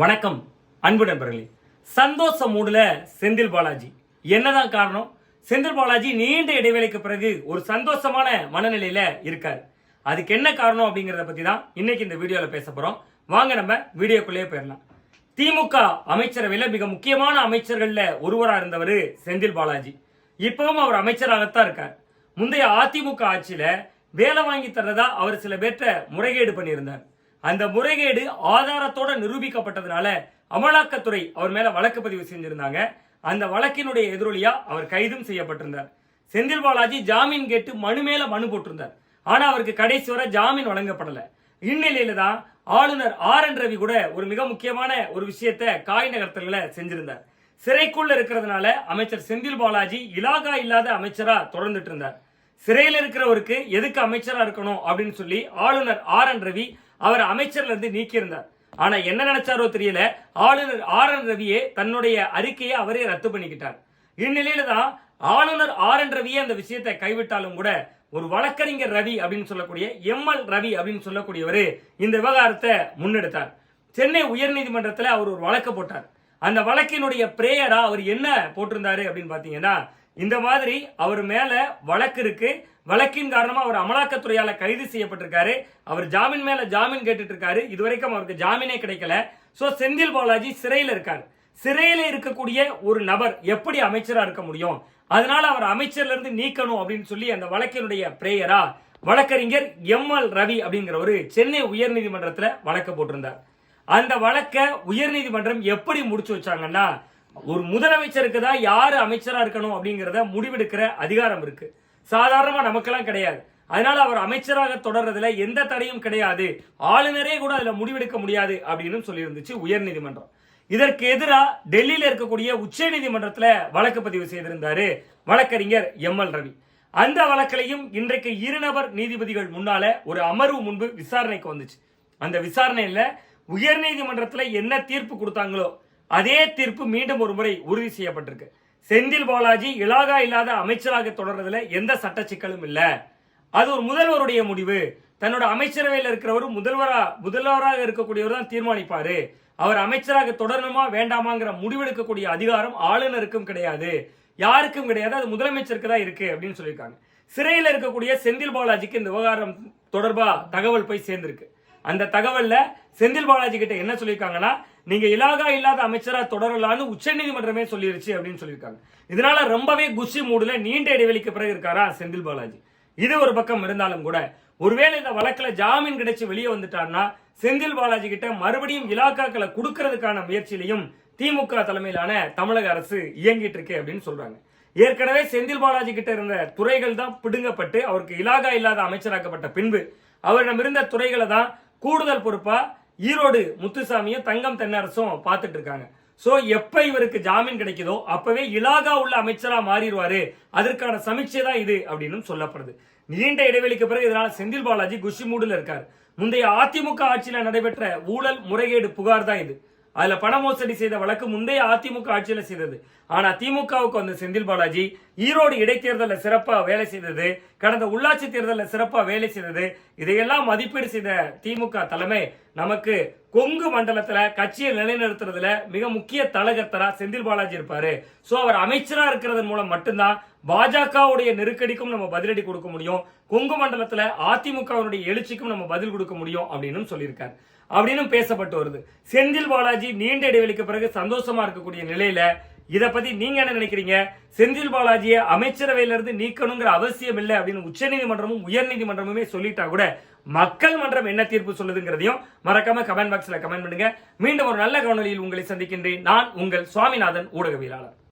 வணக்கம் அன்பு நண்பர்களே. சந்தோஷ மூடுல செந்தில் பாலாஜி. என்னதான் காரணம்? செந்தில் பாலாஜி நீண்ட இடைவேளைக்கு பிறகு ஒரு சந்தோஷமான மனநிலையில இருக்காரு. அதுக்கு என்ன காரணம் அப்படிங்கறத பத்தி தான் இன்னைக்கு இந்த வீடியோல பேச போறோம். வாங்க நம்ம வீடியோக்குள்ளேயே போயிடலாம். திமுக அமைச்சரவையில மிக முக்கியமான அமைச்சர்கள்ல ஒருவரா இருந்தவர் செந்தில் பாலாஜி. இப்பவும் அவர் அமைச்சராகத்தான் இருக்கார். முந்தைய அதிமுக ஆட்சியில வேலை வாங்கி தர்றதா அவர் சில பேர்த்த முறைகேடு பண்ணியிருந்தார். அந்த முறைகேடு ஆதாரத்தோட நிரூபிக்கப்பட்டதுனால அமலாக்கத்துறை அவர் மேல வழக்கு பதிவு செஞ்சிருந்தாங்க. அந்த வழக்கினுடைய எதிரொலியா அவர் கைதும் செய்யப்பட்டிருந்தார். செந்தில் பாலாஜி ஜாமீன் கேட்டு மனு மேல மனு போட்டிருந்தார். ஆனா அவருக்கு கடைசி வர ஜாமீன் வழங்கப்படல. இந்நிலையில தான் ஆளுநர் ஆர் என் ரவி கூட ஒரு மிக முக்கியமான ஒரு விஷயத்த காய் நகர்த்தல்ல செஞ்சிருந்தார். சிறைக்குள்ள இருக்கிறதுனால அமைச்சர் செந்தில் பாலாஜி இலாகா இல்லாத அமைச்சரா தொடர்ந்துட்டு இருந்தார். சிறையில் இருக்கிறவருக்கு எதுக்கு அமைச்சரா இருக்கணும் அப்படின்னு சொல்லி ஆளுநர் ஆர் என் ரவி அவர் அமைச்சர்ல இருந்து நீக்கியிருந்தார். ஆனா என்ன நினைச்சாரோ தெரியல. ஆளுநர் ஆர் என் ரவியே தன்னுடைய அறிக்கையை அவரே ரத்து பண்ணிக்கிட்டார். இந்நிலையில தான் ஆளுநர் ஆர் என் ரவியே அந்த விஷயத்தை கைவிட்டாலும் கூட ஒரு வழக்கறிஞர் ரவி அப்படின்னு சொல்லக்கூடிய எம் எல் ரவி அப்படின்னு சொல்லக்கூடியவர் இந்த விவகாரத்தை முன்னெடுத்தார். சென்னை உயர்நீதிமன்றத்தில் அவர் ஒரு வழக்கு போட்டார். அந்த வழக்கினுடைய பிரேயரா அவர் என்ன போட்டிருந்தாரு அப்படின்னு பாத்தீங்கன்னா இந்த மாதிரி அவர் மேல வழக்கு இருக்கு. வழக்கின் காரணமா அவர் அமலாக்கத்துறையால கைது செய்யப்பட்டிருக்காரு. அவர் ஜாமீன் மேல ஜாமீன் கேட்டுட்டு இருக்காரு இதுவரைக்கும் அவருக்கு ஜாமீனே கிடைக்கல. சோ செந்தில் பாலாஜி சிறையில இருக்காரு. சிறையில இருக்கக்கூடிய ஒரு நபர் எப்படி அமைச்சரா இருக்க முடியும்? அதனால அவர் அமைச்சர்ல இருந்து நீக்கணும் அப்படின்னு சொல்லி அந்த வழக்கினுடைய பிரேயரா வழக்கறிஞர் எம் எல் ரவி அப்படிங்கிறவரு சென்னை உயர்நீதிமன்றத்தில் வழக்கு போட்டிருந்தார். அந்த வழக்கை உயர்நீதிமன்றம் எப்படி முடிச்சு வச்சாங்கன்னா ஒரு முதலமைச்சருக்கு தான் யாரு அமைச்சரா இருக்கணும் அப்படிங்கிறத முடிவெடுக்கிற அதிகாரம் இருக்கு. சாதாரணமா நமக்கெல்லாம் கிடையாது. அதனால அவர் அமைச்சராக தொடர்றதுல எந்த தடையும் கிடையாது. ஆளுநரே கூட அதுல முடிவெடுக்க முடியாது அப்படின்னு சொல்லியிருந்துச்சு உயர்நீதிமன்றம். இதற்கு எதிராக டெல்லியில இருக்கக்கூடிய உச்ச நீதிமன்றத்துல வழக்கு பதிவு செய்திருந்தாரு வழக்கறிஞர் எம் எல் ரவி. அந்த வழக்கிலையும் இன்றைக்கு இருநபர் நீதிபதிகள் முன்னால ஒரு அமர்வு முன்பு விசாரணைக்கு வந்துச்சு. அந்த விசாரணையில உயர்நீதிமன்றத்தில் என்ன தீர்ப்பு கொடுத்தாங்களோ அதே தீர்ப்பு மீண்டும் ஒரு முறை உறுதி செய்யப்பட்டிருக்கு. செந்தில் பாலாஜி இலாகா இல்லாத அமைச்சராக தொடர்றதுல எந்த சட்ட சிக்கலும் இல்லை. அது ஒரு முதல்வருடைய முடிவு. தன்னோட அமைச்சரவையில் இருக்கிறவர் முதல்வரா முதல்வராக இருக்கக்கூடியவர் தான் தீர்மானிப்பாரு. அவர் அமைச்சராக தொடரணுமா வேண்டாமாங்கிற முடிவெடுக்கக்கூடிய அதிகாரம் ஆளுநருக்கும் கிடையாது. யாருக்கும் கிடையாது. அது முதலமைச்சருக்கு தான் இருக்கு அப்படின்னு சொல்லியிருக்காங்க. சிறையில் இருக்கக்கூடிய செந்தில் பாலாஜிக்கு இந்த விவகாரம் தொடர்பா தகவல் போய் சேர்ந்திருக்கு. அந்த தகவல்ல செந்தில் பாலாஜி கிட்ட என்ன சொல்லியிருக்காங்கன்னா நீங்க இலாகா இல்லாத அமைச்சரா தொடரலான்னு உச்சநீதிமன்றமே சொல்லிருச்சு அப்படின்னு சொல்லியிருக்காங்க. இதனால ரொம்பவே குஷி மூடுல நீண்ட இடைவெளிக்கு பிறகு இருக்காரா செந்தில் பாலாஜி. இது ஒரு பக்கம் இருந்தாலும் கூட ஒருவேளை இந்த வழக்கில் ஜாமீன் கிடைச்சு வெளியே வந்துட்டார்னா செந்தில் பாலாஜி கிட்ட மறுபடியும் இலாக்காக்களை கொடுக்கறதுக்கான முயற்சியிலையும் திமுக தலைமையிலான தமிழக அரசு இயங்கிட்டு இருக்கு அப்படின்னு சொல்றாங்க. ஏற்கனவே செந்தில் பாலாஜி கிட்ட இருந்த துறைகள் தான் பிடுங்கப்பட்டு அவருக்கு இலாகா இல்லாத அமைச்சராக்கப்பட்ட பின்பு அவரிடம் இருந்த துறைகளை தான் கூடுதல் பொறுப்பா ஈரோடு முத்துசாமியும் தங்கம் தென்னரசும் பார்த்துட்டு இருக்காங்க. ஸோ எப்போ இவருக்கு ஜாமீன் கிடைக்குதோ அப்பவே இலாகா உள்ள அமைச்சராக மாறிடுவாரு. அதற்கான சமீட்சை தான் இது அப்படின்னு சொல்லப்படுது. நீண்ட இடைவெளிக்கு பிறகு இதனால் செந்தில் பாலாஜி குஷி இருக்கார். முந்தைய அதிமுக ஆட்சியில் நடைபெற்ற ஊழல் முறைகேடு புகார் தான் இது. அதுல பண மோசடி செய்த வழக்கு முந்தைய அதிமுக ஆட்சியில செய்தது. ஆனா திமுகவுக்கு வந்த செந்தில் பாலாஜி ஈரோடு இடைத்தேர்தலில் சிறப்பா வேலை செய்தது கடந்த உள்ளாட்சி தேர்தலில் சிறப்பா வேலை செய்தது இதையெல்லாம் மதிப்பீடு செய்த திமுக தலைமை நமக்கு கொங்கு மண்டலத்துல கட்சியை நிலைநிறுத்துறதுல மிக முக்கிய தலைகர்த்தரா செந்தில் பாலாஜி இருப்பாரு. சோ அவர் அமைச்சரா இருக்கிறதன் மூலம் மட்டும்தான் பாஜகவுடைய நெருக்கடிக்கும் நம்ம பதிலடி கொடுக்க முடியும். கொங்கு மண்டலத்துல அதிமுகவினுடைய எழுச்சிக்கும் நம்ம பதில் கொடுக்க முடியும் அப்படின்னு சொல்லியிருக்காரு. அப்படின்னு பேசப்பட்டு வருது. செந்தில் பாலாஜி நீண்ட இடைவெளிக்கு பிறகு சந்தோஷமா இருக்கக்கூடிய நிலையில இதை பத்தி நீங்க என்ன நினைக்கிறீங்க? செந்தில் பாலாஜியை அமைச்சரவையிலிருந்து நீக்கணுங்கிற அவசியம் இல்லை அப்படின்னு உச்சநீதிமன்றமும் உயர்நீதிமன்றமுமே சொல்லிட்டா கூட மக்கள் மன்றம் என்ன தீர்ப்பு சொல்லுதுங்கிறதையும் மறக்காம கமெண்ட் பாக்ஸ்ல கமெண்ட் பண்ணுங்க. மீண்டும் ஒரு நல்ல கவனொலியில் உங்களை சந்திக்கின்றேன். நான் உங்கள் சுவாமிநாதன் ஊடகவியலாளர்.